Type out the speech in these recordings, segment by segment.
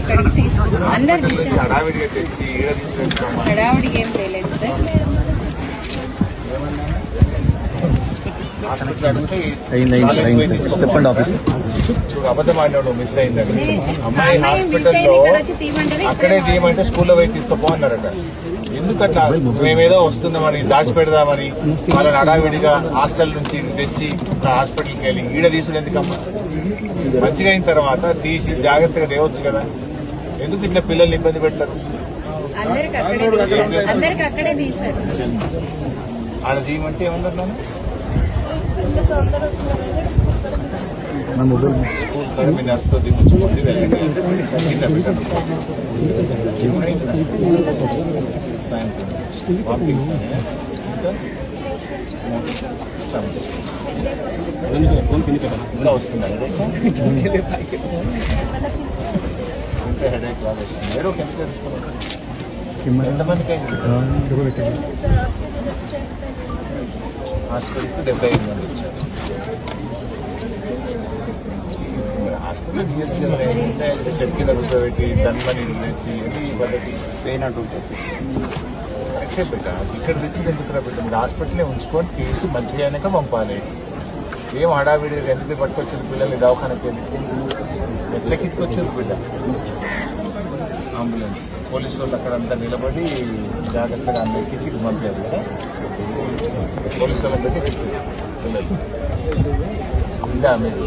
ఇక్కడికి తీసుకున్నాం. అందరు ఏం తెలియదు సార్. చెప్పండి ఆఫీసర్. చూడు అబద్ధం ఆడినాడు మిస్ అయిందని అమ్మాయి హాస్పిటల్లో అక్కడే తీయమంటే స్కూల్లో పోయి తీసుకోపో అన్నారట. ఎందుకట్లా? మేమేదో వస్తుందామని దాచి పెడదామని వాళ్ళని హడావిడిగా హాస్టల్ నుంచి తెచ్చి హాస్పిటల్కి వెళ్ళి ఈడ తీసుడు ఎందుకమ్మా? మంచిగా అయిన తర్వాత తీసి జాగ్రత్తగా తేవచ్చు కదా. ఎందుకు ఇట్లా పిల్లల్ని ఇబ్బంది పెట్టారు? ఆడ తీయమంటే ఏమన్నారు ఇంకా ఇంకా ఇంకా హెడేక్ లాగా వస్తుంది ఏడో ఎంత తెలుసుకున్నాను ఎంతమందికి హాస్పిటల్కి డెబ్బై ఐదు మంది వచ్చారు హాస్పిటల్ తీయచ్చు కదా ఏంటంటే చెట్టు కింద కూర్చోబెట్టి తన్మని తెచ్చి ఇది ఈ పద్ధతి పెయిన్ అంటుంటుంది అట్లే బిడ్డ ఇక్కడ తెచ్చి ఎందుకు పెట్ట? మీరు హాస్పిటలే ఉంచుకొని తీసి మంచిగా అయినాక పంపాలి. ఏం హడావిడి ఎందుకు పట్టుకొచ్చారు పిల్లల్ని దవాఖానకి వెళ్ళి ఎట్లెక్కించుకొచ్చారు బిడ్డ? అంబులెన్స్. పోలీసు వాళ్ళు అక్కడ అంతా నిలబడి జాగ్రత్తగా అందరూ ఎక్కించి ఇటు పంపారు కదా. పోలీసు వాళ్ళని తెచ్చారు పిల్లలు ఇలా మీరు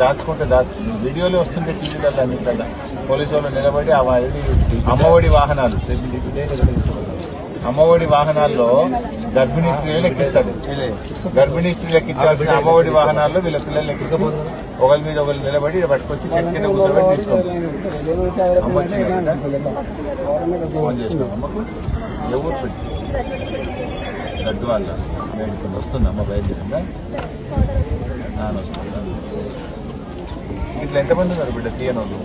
దాచుకుంటే దాచు వీడియోలో వస్తుంటే టీవీలలో కదా పోలీసు వాళ్ళు నిలబడి ఆ అమ్మఒడి వాహనాలు. అమ్మఒడి వాహనాల్లో గర్భిణీ స్త్రీలు ఎక్కిస్తారు గర్భిణీ స్త్రీలు ఎక్కించాల్సిన అమ్మఒడి వాహనాల్లో వీళ్ళ పిల్లలు ఎక్కించబోదు ఒకరి మీద ఒకరు నిలబడి పట్టుకొచ్చి చెట్టు కింద కూర్చోబెట్టి తీసుకోండి ఫోన్ చేసినాం అమ్మకు? ఎవరు పెట్టి? వాళ్ళ వస్తుంది అమ్మ బయలుదేరిందా? నాన్న వస్తుందా ఇట్లా ఎంతమంది ఉన్నారు బిడ్డ? తీయనోళ్ళు